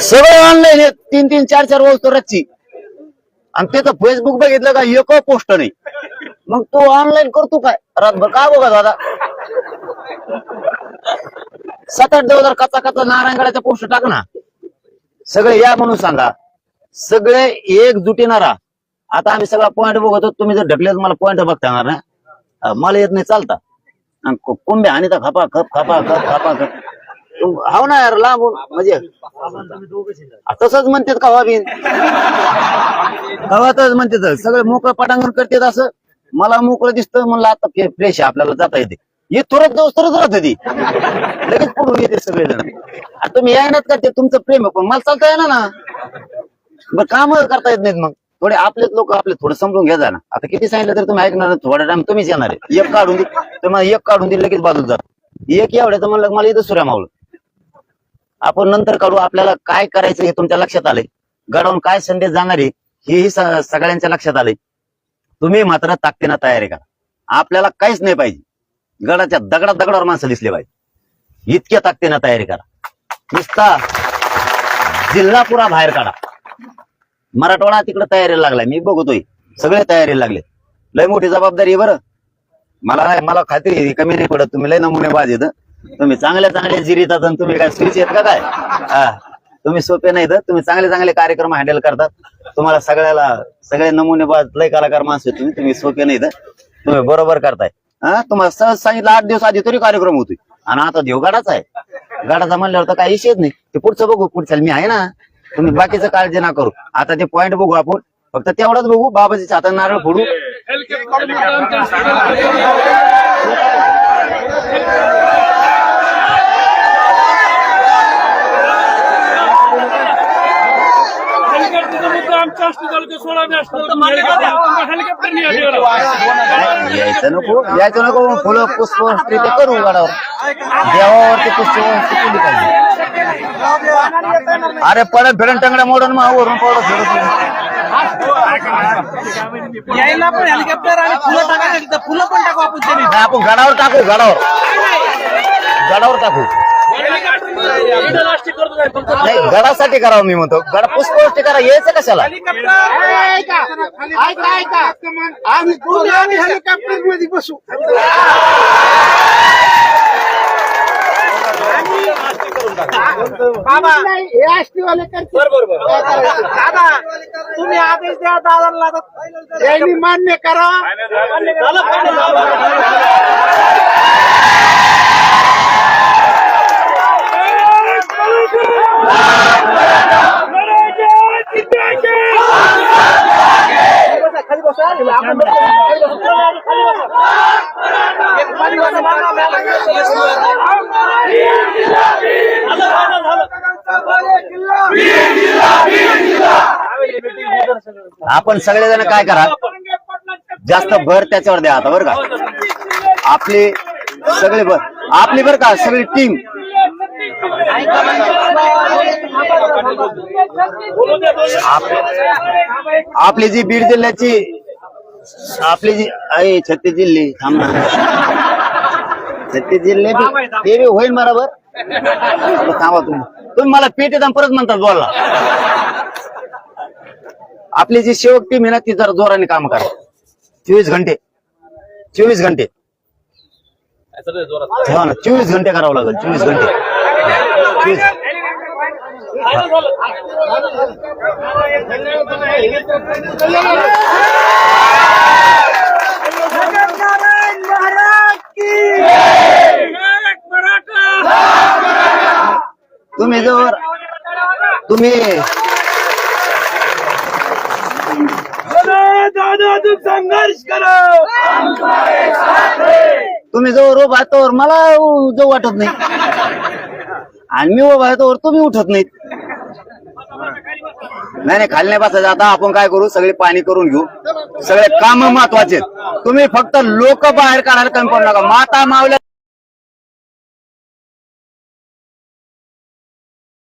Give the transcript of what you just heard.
सगळं ऑनलाईन हे तीन तीन चार चार वस्तू रच्ची. आणि त्याचं फेसबुक बघितलं का एक पोस्ट नाही. मग तू ऑनलाईन करतो काय? रातभर का बघा दादा सात आठ दिवस कचा कचा नारायणगडाचा पोस्ट टाक ना. सगळे या म्हणून सांगा. सगळे एकजुटीनं राहा आता आम्ही सगळा पॉईंट बघतो तुम्ही जर ढकले मला पॉईंट बघता येणार ना मला येत नाही चालता. आणि कुंभे आणि तर खपा खप खपा खप खपा खप. हो हाव ना यार लांबून म्हणजे. तसंच म्हणतात का हो बिन गावातच म्हणतात. सगळे मोकळं पटांगण करतात असं. मला मोकळं दिसतं म्हणलं आता फ्रेश आहे आपल्याला जाता येते. हे थोडं दिवस तरच राहत ती. लगेच पडून येते सगळेजण. आता तुम्ही यायनात का ते तुमचं प्रेम आहे पण मला चालता येणार ना. बरं काम करता येत नाहीत मग. थोडे आपलेच लोक आपले थोडं समजून घ्या जा ना आता किती सांगितलं तर तुम्ही ऐकणार थोडा टाइम तुम्हीच येणार आहे. एक काढून दे. मला एक काढून दिली लगेच बाजूला जात. एक एवढ्याचं म्हणलं मला इथं सुऱ्या मावलं आपण नंतर काढू आपल्याला काय करायचं हे तुमच्या लक्षात आलंय. गडावून काय संदेश जाणार आहे हेही सगळ्यांच्या लक्षात आलंय. तुम्ही मात्र ताकदीनं तयारी करा. आपल्याला काहीच नाही पाहिजे. गडाच्या दगडा दगडावर माणसं दिसले पाहिजे. इतक्या ताकदीनं तयारी करा. नुसता जिल्हा पुरा बाहेर काढा. मराठवाडा तिकडे तयारीला लागलाय. मी बघतोय. सगळे तयारीला लागले. लय मोठी जबाबदारी बरं. मला नाही मला खात्री आहे, कमी नाही पडत. तुम्ही लय नमुने बाज येत तुम्ही चांगल्या चांगल्या जिरीतात आणि तुम्ही काय स्विच येत का काय? हा. तुम्ही सोपे नाही तर तुम्ही चांगले चांगले कार्यक्रम हँडल करतात. तुम्हाला सगळ्याला सगळे नमुने बाज लय कलाकार माणसं तुम्ही. तुम्ही सोपे तर तुम्ही बरोबर करताय. हा? तुम्हाला सहज सांगितलं आठ दिवस आधी तरी कार्यक्रम होतोय. आणि आता देव गाडाचा आहे. गाडाचा म्हणल्यावर तर काही विषयच नाही. ते पुढचं बघू पुढच्या मी आहे ना. तुम्ही बाकीचं काळजी ना करू. आता ते पॉइंट बघू आपण. फक्त तेवढाच बघू. बाबाजीच्या हातात नारळ फोडू. हेलिकॉप्टरचा मुद्दा आमच्या हॉस्पिटल सोळा मी हेलिकॉप्टर यायचं नको यायचं नको फुलं पुष्प ते करू गाडावर. देवावरती पुष्प केली पाहिजे. अरे परत फिरण टंगड्या मोडून मग वरून पडत फिरत यायला पण हेलिकॉप्टर आणि फुलं टाकायचं फुलं पण टाकू आपण आपण गडावर टाकू गडावर. गडावर टाकू. नाही गडासाठी करावं मी म्हणतो. गडा पुष्पवृष्टी करा यायचं कशाला? हेलिकॉप्टरमध्ये बसू बाबा हे आष्टी वाले दादा तुम्ही आदेश द्या दादाला त्यांनी मान्य करा. आपण सगळेजण काय करा? जास्त भर त्याच्यावर द्या आता बरं का? आपली सगळे भर आपली बरं का सगळी टीम आपली जी बीड जिल्ह्याची आपली जी आहे छत्तीस जिल्हे थांब ना. छत्तीस जिल्हे ते बी होईल बरोबर थांबा तुम्ही. तुम्ही मला पेट येतात परत म्हणतात बोलला आपली जी सेवक टीम आहे ना ती जरा जोराने काम करा. चोवीस घंटे. चोवीस घंटे. हो ना चोवीस घंटे करावं लागेल चोवीस घंटे. चोवीस तुम्ही जर. तुम्ही. संघर्ष करा तुम्ही जवळ उभा तोवर मला जाऊ वाटत नाही. आणि मी उभा तोवर तुम्ही उठत नाहीत. नाही नाही खाली नाही बसायचं. आता आपण काय करू? सगळे पाणी करून घेऊ. सगळे काम महत्त्वाचे आहेत. तुम्ही फक्त लोक बाहेर काढायला कमी पडू नका. माता मावल्या